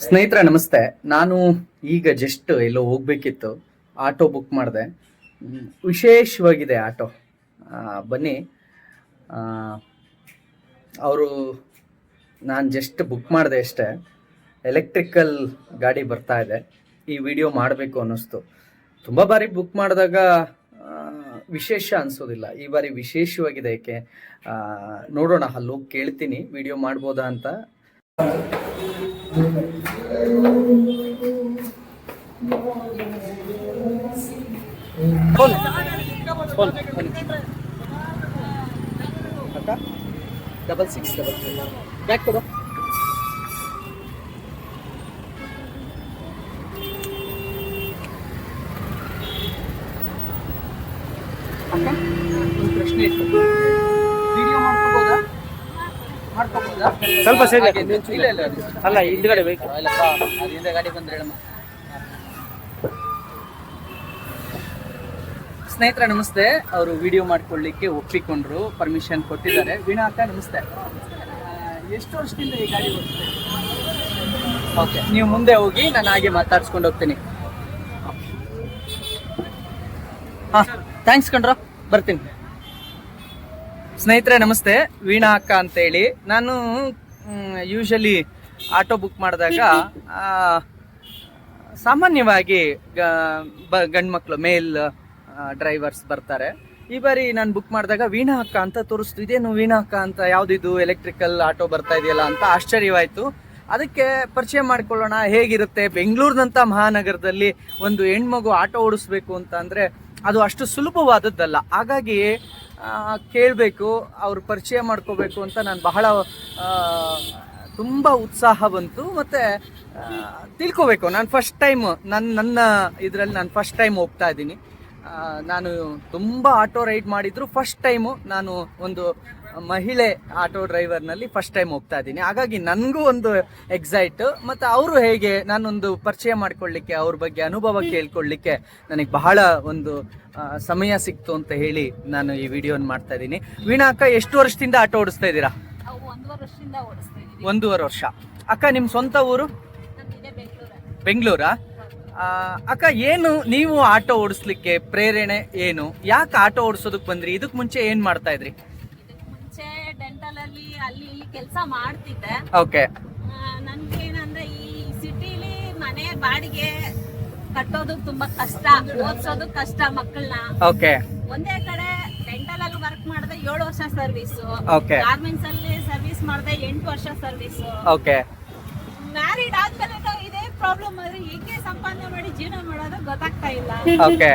ಸ್ನೇಹಿತರೆ, ನಮಸ್ತೆ. ನಾನು ಈಗ ಜಸ್ಟ್ ಎಲ್ಲೋ ಹೋಗ್ಬೇಕಿತ್ತು. ಆಟೋ ಬುಕ್ ಮಾಡಿದೆ. ವಿಶೇಷವಾಗಿದೆ ಆಟೋ. ಬನ್ನಿ. ಅವರು, ನಾನು ಜಸ್ಟ್ ಬುಕ್ ಮಾಡಿದೆ ಅಷ್ಟೇ. ಎಲೆಕ್ಟ್ರಿಕಲ್ ಗಾಡಿ ಬರ್ತಾ ಇದೆ. ಈ ವಿಡಿಯೋ ಮಾಡಬೇಕು ಅನ್ನಿಸ್ತು. ತುಂಬ ಬಾರಿ ಬುಕ್ ಮಾಡಿದಾಗ ವಿಶೇಷ ಅನಿಸೋದಿಲ್ಲ. ಈ ಬಾರಿ ವಿಶೇಷವಾಗಿದೆ ಏಕೆ? ನೋಡೋಣ ಅಲ್ಲಿ ಹೋಗಿ ಕೇಳ್ತೀನಿ. ವಿಡಿಯೋ ಮಾಡ್ಬೋದಾ ಅಂತ. Double six double three back ಕೊಡು ಅಕ್ಕ ಒಂದು ಪ್ರಶ್ನೆ ಇತ್ತು ಸ್ವಲ್ಪ ಸೇರಿ ಅಲ್ಲ ಹಿಂದ್ಗಡೆ ಬೇಕು. ಸ್ನೇಹಿತರ ನಮಸ್ತೆ. ಅವರು ವಿಡಿಯೋ ಮಾಡ್ಕೊಳ್ಳಿಕ್ಕೆ ಒಪ್ಪಿಕೊಂಡ್ರು ಪರ್ಮಿಷನ್ ಕೊಟ್ಟಿದ್ದಾರೆ. ವೀಣಾ ಅಕ್ಕ ನಮಸ್ತೆ. ಎಷ್ಟು ವರ್ಷದಿಂದ ಈ ಗಾಡಿ ಓಕೆ ನೀವು ಮುಂದೆ ಹೋಗಿ ನಾನು ಹಾಗೆ ಮಾತಾಡ್ಸ್ಕೊಂಡು ಹೋಗ್ತೀನಿ. ಹಾ ಥ್ಯಾಂಕ್ಸ್ ಕಣ್ರ ಬರ್ತೀನಿ. ಸ್ನೇಹಿತರೆ ನಮಸ್ತೆ. ವೀಣಾ ಅಕ್ಕ ಅಂತೇಳಿ. ನಾನು ಯೂಶಲಿ ಆಟೋ ಬುಕ್ ಮಾಡಿದಾಗ ಸಾಮಾನ್ಯವಾಗಿ ಗಂಡು ಮಕ್ಕಳು ಮೇಲ್ ಡ್ರೈವರ್ಸ್ ಬರ್ತಾರೆ. ಈ ಬಾರಿ ನಾನು ಬುಕ್ ಮಾಡಿದಾಗ ವೀಣಾ ಅಕ್ಕ ಅಂತ ತೋರಿಸ್ತು. ಇದೇನು ವೀಣಾ ಅಕ್ಕ ಅಂತ ಯಾವುದಿದು ಎಲೆಕ್ಟ್ರಿಕಲ್ ಆಟೋ ಬರ್ತಾ ಇದೆಯಲ್ಲ ಅಂತ ಆಶ್ಚರ್ಯವಾಯಿತು. ಅದಕ್ಕೆ ಪರಿಚಯ ಮಾಡ್ಕೊಳ್ಳೋಣ ಹೇಗಿರುತ್ತೆ? ಬೆಂಗಳೂರಿನಂಥ ಮಹಾನಗರದಲ್ಲಿ ಒಂದು ಹೆಣ್ಮಗು ಆಟೋ ಓಡಿಸ್ಬೇಕು ಅಂತ ಅಂದರೆ ಅದು ಅಷ್ಟು ಸುಲಭವಾದದ್ದಲ್ಲ. ಹಾಗಾಗಿ ಕೇಳಬೇಕು, ಅವ್ರ ಪರಿಚಯ ಮಾಡ್ಕೋಬೇಕು ಅಂತ ನಾನು ಬಹಳ ತುಂಬ ಉತ್ಸಾಹ ಬಂತು. ಮತ್ತು ತಿಳ್ಕೋಬೇಕು. ನಾನು ಫಸ್ಟ್ ಟೈಮ್ ನನ್ನ ನನ್ನ ಇದರಲ್ಲಿ ನಾನು ಫಸ್ಟ್ ಟೈಮ್ ಹೋಗ್ತಾ ಇದ್ದೀನಿ. ನಾನು ತುಂಬ ಆಟೋ ರೈಡ್ ಮಾಡಿದ್ರು ಫಸ್ಟ್ ಟೈಮು ನಾನು ಒಂದು ಮಹಿಳೆ ಆಟೋ ಡ್ರೈವರ್ನಲ್ಲಿ ಫಸ್ಟ್ ಟೈಮ್ ಹೋಗ್ತಾ ಇದ್ದೀನಿ. ಹಾಗಾಗಿ ನನಗೂ ಒಂದು ಎಕ್ಸೈಟ್ ಮತ್ತು ಅವರು ಹೇಗೆ ನಾನೊಂದು ಪರಿಚಯ ಮಾಡ್ಕೊಳ್ಳಿಕ್ಕೆ ಅವ್ರ ಬಗ್ಗೆ ಅನುಭವ ಕೇಳ್ಕೊಳ್ಳಿಕ್ಕೆ ನನಗೆ ಬಹಳ ಒಂದು ಸಮಯ ಸಿಕ್ತು ಅಂತ ಹೇಳಿ ನಾನು ಈ ವಿಡಿಯೋನ ಮಾಡ್ತಾ ಇದ್ದೀನಿ. ವೀಣಾ ಅಕ್ಕ ಎಷ್ಟು ವರ್ಷದಿಂದ ಆಟೋ ಓಡಿಸ್ತಾ ಇದ್ದೀರಾ? ಒಂದೂವರೆ ವರ್ಷ. ಅಕ್ಕ ನಿಮ್ಮ ಸ್ವಂತ ಊರು? ಬೆಂಗಳೂರಾ. ಅಕ್ಕ ಏನು ನೀವು ಆಟೋ ಓಡಿಸ್ಲಿಕ್ಕೆ ಪ್ರೇರಣೆ ಏನು? ಯಾಕೆ ಆಟೋ ಓಡಿಸೋದಕ್ಕೆ ಬಂದ್ರಿ? ಇದಕ್ಕೆ ಮುಂಚೆ ಏನು ಮಾಡ್ತಾ ಇದ್ರಿ? ಅಲ್ಲಿ ಇಲ್ಲಿ ಕೆಲಸ ಮಾಡ್ತಿದ್ದೆ. ಓಕೆ ನನ್ಗೆ ಏನಂದ್ರೆ ಈ ಸಿಟಿಲಿ ಮನೆ ಬಾಡಿಗೆ ಕಟ್ಟೋದು ತುಂಬಾ ಕಷ್ಟ ಓದ್ಸೋದು ಕಷ್ಟ ಮಕ್ಕಳನ್ನ ಓಕೆ ಒಂದೇ ಕಡೆ ಡೆಂಟಲ್ ಅಲ್ಲಿ ವರ್ಕ್ ಮಾಡಿದೆ ಏಳು ವರ್ಷ ಸರ್ವಿಸ್ ಓಕೆ ಗಾರ್ಮೆಂಟ್ಸ್ ಅಲ್ಲಿ ಸರ್ವಿಸ್ ಮಾಡಿದೆ ಎಂಟು ವರ್ಷ ಸರ್ವಿಸ್ ಓಕೆ ಮ್ಯಾರಿಡ್ ಆದ್ಮೇಲೆ ಇದೇ ಪ್ರಾಬ್ಲಮ್ ಆದ್ರೆ ಹೇಗೆ ಸಂಪಾದನೆ ಮಾಡಿ ಜೀವನ ಮಾಡೋದು ಗೊತ್ತಾಗ್ತಾ ಇಲ್ಲ. ಓಕೆ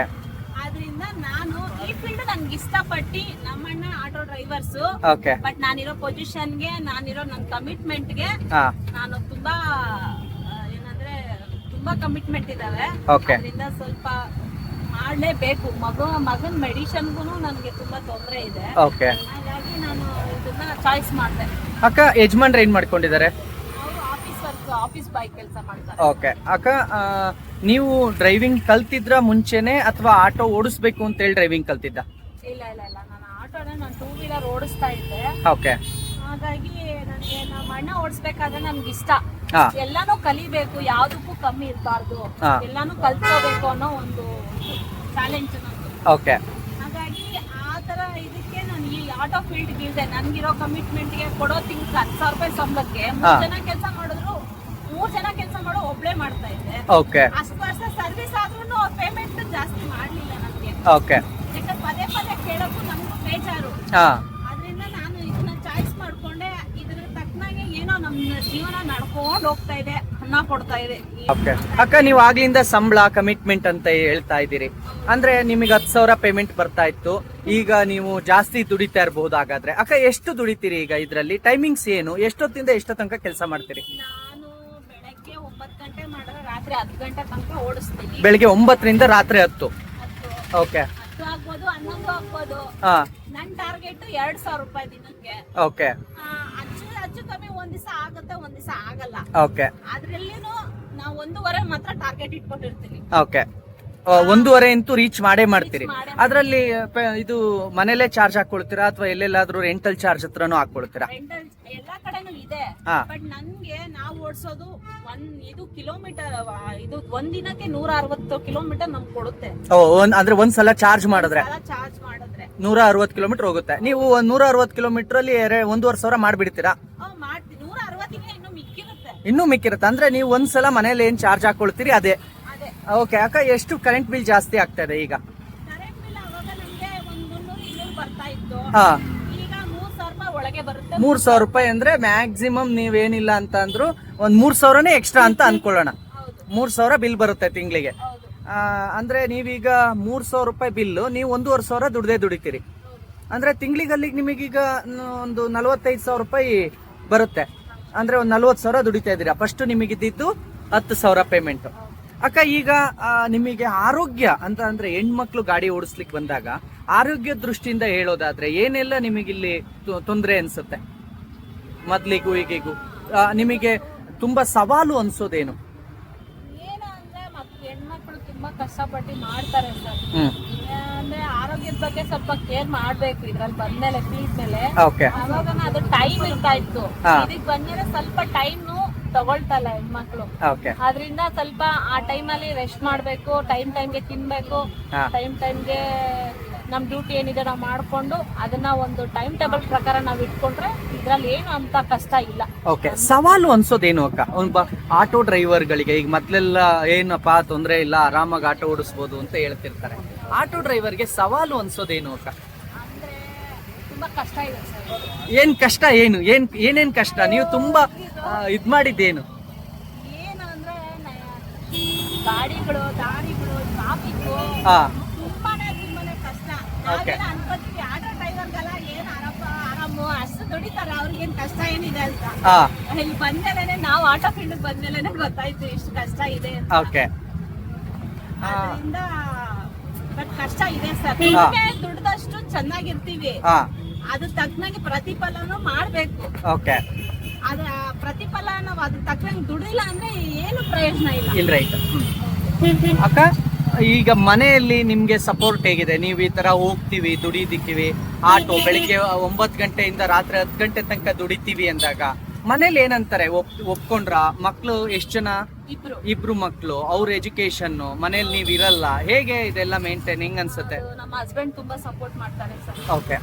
ಆದ್ರಿಂದ ನಾನು ಈ ಫೀಲ್ಡ್ ನನ್ಗೆ ಇಷ್ಟಪಟ್ಟು ನಮ್ಮಣ್ಣ ಆಟೋ ಡ್ರೈವರ್ಸ್ ಓಕೆ ಬಟ್ ನಾನಿರೋ ಪೊಸಿಷನ್ಗೆ ನಾನಿರೋ ನನ್ನ ಕಮಿಟ್ಮೆಂಟ್ಗೆ ಹಾ. ನಾನು ತುಂಬಾ ಆ, ಏನಂದ್ರೆ ತುಂಬಾ ಕಮಿಟ್ಮೆಂಟ್ ಇದಾವೆ. Okay. ಅದರಿಂದ ಸ್ವಲ್ಪ ಮಾಡ್ಲೇಬೇಕು. ಮಗು ಮಗನ್ ಮೆಡಿಷನ್ಗೂ ನನಗೆ ತುಂಬಾ ತೊಂದರೆ ಇದೆ. ಓಕೆ ಹಾಗಾಗಿ ನಾನು ಇದನ್ನ ಚಾಯ್ಸ್ ಮಾಡಿದೆ. ಅಕ್ಕ ಯಜಮಾನ್ರು ಏನ್ ಮಾಡ್ಕೊಂಡಿದ್ದಾರೆ? ಅವರು ಆಫೀಸ್ ವರ್ಕ್ ಆಫೀಸ್ ಬಾಯ್ ಕೆಲಸ ಮಾಡ್ತಾರೆ. ಓಕೆ ಅಕ್ಕ ಆ, ನೀವು ಡ್ರೈವಿಂಗ್ ಕಲ್ತಿದ್ರ ಮುಂಚೆನೆ ಅಥವಾ ಆಟೋ ಓಡಿಸ್ಬೇಕು ಅಂತ ಹೇಳಿ ಡ್ರೈವಿಂಗ್ ಕಲ್ತಿದ್ದ? ಇಲ್ಲ ಇಲ್ಲ ಇಲ್ಲ. ನಾನು ಆಟೋನ ನಾನು ಟೂ ವೀಲರ್ ಓಡಿಸ್ತಾ ಇದ್ದೆ. ಓಕೆ ಹಾಗಾಗಿ ನನಗೆ ನಮ್ಮ ಅಣ್ಣ ಓಡಿಸ್ಬೇಕಾದ್ರೆ ನನ್ಗೆ ಇಷ್ಟ. ಹಾ. ಎಲ್ಲಾನು ಕಲಿಬೇಕು ಯಾವ್ದಕ್ಕೂ ಕಮ್ಮಿ ಇರಬಾರ್ದು. ಹಾ. ಎಲ್ಲಾನು ಕಲ್ತ್ಕೋಬೇಕು ಅನ್ನೋ ಒಂದು ಚಾಲೆಂಜ್ ನಂದು. ಓಕೆ ಹಾಗಾಗಿ ಆ ತರ ಇದಕ್ಕೆ ನಾನು ಈ ಆಟೋ ಫೀಲ್ಡ್ ಇಳಿದೆ ನನ್ಗಿರೋ ಕಮಿಟ್ಮೆಂಟ್ಗೆ ಕೊಡೋ ತಿಂಗ್ಳು ಹತ್ತು ಸಾವಿರ ರೂಪಾಯಿ ಸಂಬಳಕ್ಕೆ ಮೂರ್ ಹಾ. ಜನ ಕೆಲಸ ಮಾಡಿದ್ರು ಮೂರ್ ಜನ ಕೆಲಸ ಮಾಡೋ ಒಬ್ಳೆ ಮಾಡ್ತಾ ಇದ್ದೆ. ಓಕೆ ಅಷ್ಟು ವರ್ಷ ಸರ್ವಿಸ್ ಆದ್ರೂ ಅವ್ರ ಪೇಮೆಂಟ್ ಜಾಸ್ತಿ ಮಾಡ್ಲಿಲ್ಲ ನನಗೆ ಓಕೆ ಯಾಕಂದ್ರೆ ಪದೇ ಪದೇ ಕೇಳೋಕ್ಕೂ ನಮಗೂ ಬೇಜಾರು. ಹಾ. ಅದರಿಂದ ನಾನು ಇದನ್ನ ಚಾಯ್ಸ್ ಮಾಡ್ಕೊಂಡೆ ಇದ್ರ ತಕ್ಕನಾಗೆ ಏನೋ ನಮ್ಮ ಜೀವನ ನಡ್ಕೊಂಡು ಹೋಗ್ತಾ ಇದೆ ಅನ್ನ ಕೊಡ್ತಾ ಇದೆ. ಓಕೆ ಅಕ್ಕ ನೀವು ಆಗ್ಲಿಂದ ಸಂಬಳ ಕಮಿಟ್ಮೆಂಟ್ ಅಂತ ಹೇಳ್ತಾ ಇದ್ದೀರಿ. ಅಂದ್ರೆ ನಿಮಗೆ ಹತ್ತು ಸಾವಿರ ಪೇಮೆಂಟ್ ಬರ್ತಾ ಇತ್ತು. ಈಗ ನೀವು ಜಾಸ್ತಿ ದುಡಿತಾ ಇರಬಹುದು ಹಾಗಾದ್ರೆ. ಅಕ್ಕ ಎಷ್ಟು ದುಡಿತೀರಿ ಈಗ ಇದರಲ್ಲಿ? ಟೈಮಿಂಗ್ಸ್ ಏನು? ಎಷ್ಟೊತ್ತಿಂದ ಎಷ್ಟೋ ತನಕ ಕೆಲಸ ಮಾಡ್ತೀರಿ? ನಾನು ಬೆಳಗ್ಗೆ ಒಂಬತ್ತು ಗಂಟೆ ಮಾಡಿದ್ರೆ ರಾತ್ರಿ ಹತ್ತು ಗಂಟೆ ತನಕ ಓಡಿಸ್ತೀನಿ. ಬೆಳಿಗ್ಗೆ ಒಂಬತ್ತರಿಂದ ರಾತ್ರಿ ಹತ್ತು. ಓಕೆ. ಹತ್ತು ಆಗ್ಬೋದು ಹನ್ನೊಂದು ಆಗ್ಬೋದು. ಹಾ. ನನ್ನ ಟಾರ್ಗೆಟ್ ಎರಡ್ ಸಾವಿರ ರೂಪಾಯಿ ದಿನಕ್ಕೆ ಓಕೆ. ಆ, ಅಚ್ಚು ಅಚ್ಚು ಕಮ್ಮಿ ಒಂದ್ ದಿವಸ ಆಗುತ್ತೆ ಒಂದ್ ದಿವಸ ಆಗಲ್ಲ. ಓಕೆ. ಅದ್ರಲ್ಲಿನೂ ನಾವು ಒಂದೂವರೆ ಮಾತ್ರ ಟಾರ್ಗೆಟ್ ಇಟ್ಕೊಂಡಿರ್ತೀನಿ ಓಕೆ. ಒಂದೂವರೆ ಅಂತೂ ರೀಚ್ ಮಾಡೇ ಮಾಡ್ತೀರಿ. ಮಾಡೇ ಅದರಲ್ಲಿ ಇದು ಮನೇಲೆ ಚಾರ್ಜ್ ಹಾಕೊಳ್ತೀರಾ ಅಥವಾ ಎಲ್ಲೆಲ್ಲಾದ್ರೂ ರೆಂಟಲ್ ಚಾರ್ಜ್ ಹತ್ರನೂ ಹಾಕೊಳ್ತೀರಾ? ಎಲ್ಲಾ ಕಡೆನೂ ಇದೆ. ಬಟ್ ನನ್ಗೆ ನಾವು ಓಡಿಸೋದು ಒಂದ್ ಇದು ಕಿಲೋಮೀಟರ್ ಇದು ಒಂದಿನಕ್ಕೆ ದಿನಕ್ಕೆ ನೂರ ಅರವತ್ತು ಕಿಲೋಮೀಟರ್ ನಮ್ಗೆ ಕೊಡುತ್ತೆ. ಒಂದ್ ಅಂದ್ರೆ ಒಂದ್ಸಲ ಚಾರ್ಜ್ ಮಾಡಿದ್ರೆ? ಚಾರ್ಜ್ ಮಾಡಿದ್ರೆ. ನೂರ ಅರವತ್ತು ಕಿಲೋಮೀಟರ್ ಹೋಗುತ್ತೆ. ನೀವು ನೂರ ಅರವತ್ತು ಕಿಲೋಮೀಟರ್ ಅಲ್ಲಿ ಒಂದೂವರೆ ಸಾವಿರ ಮಾಡ್ಬಿಡ್ತೀರಾ? ನೂರ ಅರವತ್ತಿಗೆ ಇನ್ನು ಮಿಕ್ಕಿರುತ್ತೆ. ಇನ್ನೂ ಮಿಕ್ಕಿರುತ್ತೆ. ಅಂದ್ರೆ ನೀವು ಒಂದ್ಸಲ ಮನೇಲಿ ಏನ್ ಚಾರ್ಜ್ ಹಾಕೊಳ್ತೀರಿ? ಅದೇ. ಓಕೆ ಅಕ್ಕ ಎಷ್ಟು ಕರೆಂಟ್ ಬಿಲ್ ಜಾಸ್ತಿ ಆಗ್ತಾ ಇದೆ ಈಗ ಬಿಲ್ ಮೂರ್ ಸಾವಿರ ರೂಪಾಯಿ ಒಳಗೆ ಬರುತ್ತೆ. ಮೂರ್ ಸಾವಿರ ರೂಪಾಯಿ ಅಂದ್ರೆ ಮ್ಯಾಕ್ಸಿಮಮ್ ನೀವೇನಿಲ್ಲ ಅಂತ ಅಂದ್ರು ಒಂದ್ ಮೂರ್ ಸಾವಿರನೇ ಎಕ್ಸ್ಟ್ರಾ ಅಂತ ಅನ್ಕೊಳ್ಳೋಣ. ಮೂರ್ ಸಾವಿರ ಬಿಲ್ ಬರುತ್ತೆ ತಿಂಗಳಿಗೆ. ಅಂದ್ರೆ ನೀವೀಗ ಮೂರ್ ಸಾವಿರ ರೂಪಾಯಿ ಬಿಲ್ಲು ನೀವು ಒಂದೂವರೆ ಸಾವಿರ ದುಡ್ದೇ ದುಡಿತೀರಿ. ಅಂದ್ರೆ ತಿಂಗಳಿಗಲ್ಲಿ ನಿಮಗೀಗ ಒಂದು ನಲವತ್ತೈದು ಸಾವಿರ ರೂಪಾಯಿ ಬರುತ್ತೆ. ಅಂದ್ರೆ ಒಂದ್ ನಲ್ವತ್ತು ಸಾವಿರ ದುಡಿತಾ ಇದ್ದೀರಾ. ಫಸ್ಟ್ ನಿಮಗಿದ್ದಿದ್ದು ಹತ್ತು ಸಾವಿರ ಪೇಮೆಂಟ್ ಅಕ್ಕ ಈಗ ನಿಮಗೆ ಆರೋಗ್ಯ ಅಂತ ಅಂದ್ರೆ ಹೆಣ್ಮಕ್ಳು ಗಾಡಿ ಓಡಿಸ್ಲಿಕ್ಕೆ ಬಂದಾಗ ಆರೋಗ್ಯ ದೃಷ್ಟಿಯಿಂದ ಹೇಳೋದಾದ್ರೆ ಏನೆಲ್ಲ ನಿಮಗಿಲ್ಲಿ ತೊಂದರೆ ಅನ್ಸುತ್ತೆ? ಮೊದ್ಲಿಗೂ ಈಗಿಗೂ. ನಿಮಗೆ ತುಂಬಾ ಸವಾಲು ಅನ್ಸೋದೇನು? ಏನು ಅಂದ್ರೆ ಮಕ್ ಹೆಣ್ಮಕ್ಳು ತುಂಬಾ ಕಷ್ಟಪಟ್ಟು ಮಾಡ್ತಾರೆ ಸರ್. ಅಂದ್ರೆ ಆರೋಗ್ಯದ ಬಗ್ಗೆ ಸ್ವಲ್ಪ ಕೇರ್ ಮಾಡ್ಬೇಕು ಇದ್ರಲ್ಲಿ ಬಂದ್ಮೇಲೆ ಫೀಲ್ಡ್ ಮೇಲೆ ಅವಾಗ ಅದು ಟೈಮ್ ಇರ್ತಾ ಇತ್ತು. ಇದಕ್ ಬಂದ್ಮೇಲೆ ಸ್ವಲ್ಪ ಟೈಮ್ ತಗೊಳ್ತಲ್ಲ ಹೆಣ್ಮಕ್ಳು. ಅದ್ರಿಂದ ಆದ್ರಿಂದ ಸ್ವಲ್ಪ ಆ ಟೈಮ್ ಅಲ್ಲಿ ರೆಸ್ಟ್ ಮಾಡ್ಬೇಕು ಟೈಮ್ ಟೈಮ್ಗೆ ತಿನ್ಬೇಕು ಹಾ. ಟೈಮ್ ಟೈಮ್ಗೆ ನಮ್ ಡ್ಯೂಟಿ ಏನಿದೆ ನಾವು ಮಾಡ್ಕೊಂಡು ಅದನ್ನ ಒಂದು ಟೈಮ್ ಟೇಬಲ್ ಪ್ರಕಾರ ನಾವ್ ಇಟ್ಕೊಂಡ್ರೆ ಇದ್ರಲ್ಲಿ ಏನು ಅಂತ ಕಷ್ಟ ಇಲ್ಲ. ಓಕೆ ಸವಾಲು ಅನ್ಸೋದೇನು ಅಕ್ಕ? ಒಬ್ಬ ಆಟೋ ಡ್ರೈವರ್ಗಳಿಗೆ ಈಗ ಮೊದ್ಲೆಲ್ಲ ಏನಪ್ಪ ತೊಂದ್ರೆ ಇಲ್ಲ ಆರಾಮಾಗಿ ಆಟೋ ಓಡಿಸ್ಬೋದು ಅಂತ ಹೇಳ್ತಿರ್ತಾರೆ. ಆಟೋ ಡ್ರೈವರ್ಗೆ ಸವಾಲು ಅನ್ಸೋದೇನು ಅಕ್ಕ? ಕಷ್ಟ ಇದೆ ಸರ್. ಏನ್ ಕಷ್ಟ ಏನು? ಏನ್ ಏನೇನ್ ಕಷ್ಟ? ನೀವು ತುಂಬಾ ಇದ್ ಮಾಡಿದ್ದೇನು? ಏನು ಅಂದ್ರೆ ನ- ಗಾಡಿಗಳು ದಾರಿಗಳು ಟ್ರಾಫಿಕ್ ತುಂಬಾನೇ ತುಂಬಾನೇ ಕಷ್ಟ. ನಾವೆಲ್ಲ ಅನ್ಕೋತೀವಿ ಆಟೋ ಡ್ರೈವರ್ಗೆಲ್ಲ ಏನ್ ಆರಾಮ ಆರಾಮು ಅಷ್ಟು ದುಡಿತಾರೆ ಅವ್ರಿಗೇನ್ ಕಷ್ಟ ಏನಿದೆ ಅಂತ. ಇಲ್ಲಿ ಬಂದ್ಮೇಲೆ ನಾವು ಆಟೋ ಫೀಲ್ಡ್ ಬಂದ್ಮೇಲೆ ಗೊತ್ತಾಯ್ತು ಇಷ್ಟು ಕಷ್ಟ ಇದೆ ಅಂತ. ಓಕೆ ಅದರಿಂದ ಬಟ್ ಕಷ್ಟ ಇದೆ ಸರ್. ದುಡ್ದಷ್ಟು ಚೆನ್ನಾಗಿರ್ತೀವಿ. ಅದು ತಕ್ಕನಾಗಿ ಪ್ರತಿಫಲನೂ ಮಾಡ್ಬೇಕು. ಓಕೆ ಅದ್ರ ಪ್ರತಿಫಲ ನಾವು ಅದ್ರ ತಕ್ಕನಾಗಿ ದುಡಿಲ್ಲ ಅಂದ್ರೆ ಏನು ಪ್ರಯೋಜನ ಇಲ್ಲ. ಇಲ್ಲ ರೈಟ್ ಅಕ್ಕ ಈಗ ಮನೆಯಲ್ಲಿ ನಿಮ್ಗೆ ಸಪೋರ್ಟ್ ಹೇಗಿದೆ? ನೀವು ಈ ತರ ಹೋಗ್ತೀವಿ ದುಡಿದಿಕ್ಕಿವಿ ಆಟೋ ಬೆಳಿಗ್ಗೆ ಒಂಬತ್ತು ಗಂಟೆಯಿಂದ ರಾತ್ರಿ ಹತ್ತು ಗಂಟೆ ತನಕ ದುಡಿತೀವಿ ಅಂದಾಗ ಮನೇಲಿ ಏನಂತಾರೆ? ಒಪ್ ಒಪ್ಕೊಂಡ್ರ? ಮಕ್ಳು ಎಷ್ಟು ಜನ? ಇಬ್ರು. ಇಬ್ರು ಮಕ್ಳು. ಅವ್ರ ಎಜುಕೇಶನ್ ಮನೇಲಿ ನೀವ್ ಇರಲ್ಲ. ಹೇಗೆ ಇದೆಲ್ಲ ಮೇಂಟೈನ್ ಹೆಂಗ್ ಅನ್ಸುತ್ತೆ? ನಮ್ಮ ಹಸ್ಬೆಂಡ್ ತುಂಬಾ ಸಪೋರ್ಟ್ ಮಾಡ್ತಾರೆ ಸರ್. ಓಕೆ